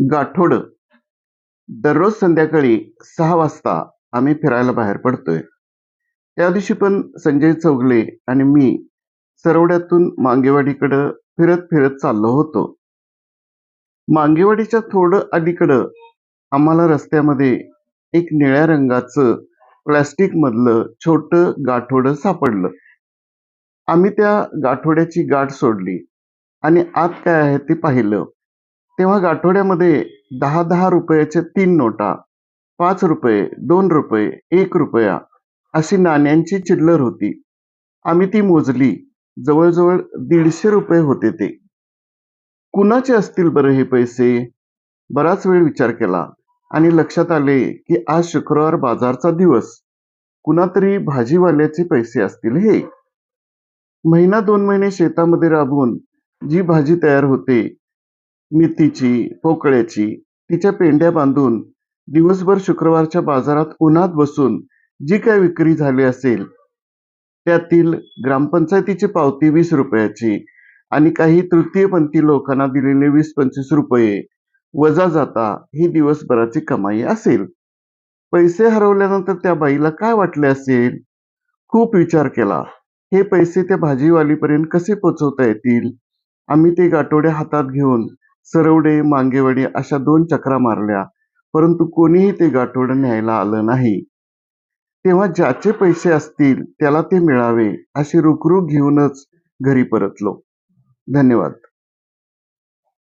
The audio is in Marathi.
गाठोड. दररोज संध्याकाळी सहा वाजता आम्ही फिरायला बाहेर पडतोय. त्या दिवशी पण संजय चौगले आणि मी सरवड्यातून मांगेवाडीकडं फिरत फिरत चाललो होतो. मांगेवाडीच्या थोडं अलीकडं आम्हाला रस्त्यामध्ये एक निळ्या रंगाचं प्लॅस्टिक मधलं छोटं गाठोडं सापडलं. आम्ही त्या गाठोड्याची गाठ सोडली आणि आत काय आहे ते पाहिलं. तेव्हा गाठोड्यामध्ये दहा दहा रुपयाच्या तीन नोटा पाच रुपये दोन रुपये एक रुपया अशी नाण्यांची चिल्लर होती. आम्ही ती मोजली. जवळजवळ दीडशे रुपये होते ते. कुणाचे असतील बरं हे पैसे? बराच वेळ विचार केला आणि लक्षात आले की आज शुक्रवार बाजारचा दिवस. कुणातरी भाजीवाल्याचे पैसे असतील हे. महिना दोन महिने शेतामध्ये राबून जी भाजी तयार होते मेथीची पोकळ्याची तिच्या पेंड्या बांधून दिवसभर शुक्रवारच्या बाजारात उन्हात बसून जी काय विक्री झाली असेल त्यातील ग्रामपंचायतीची पावती वीस रुपयाची आणि काही तृतीयपंथी लोकांना दिलेले वीस पंचवीस रुपये वजा जाता ही दिवसभराची कमाई असेल. पैसे हरवल्यानंतर त्या बाईला काय वाटले असेल? खूप विचार केला. हे पैसे त्या भाजीवालीपर्यंत कसे पोचवता येतील? आम्ही ते गाठोडे हातात घेऊन सरवडे मांगेवाडी अशा दोन चक्रा मारल्या परंतु कोणीही ते गाठोडं न्यायला आलं नाही. तेव्हा ज्याचे पैसे असतील त्याला ते मिळावे अशी रुखरुख घेऊनच घरी परतलो. धन्यवाद.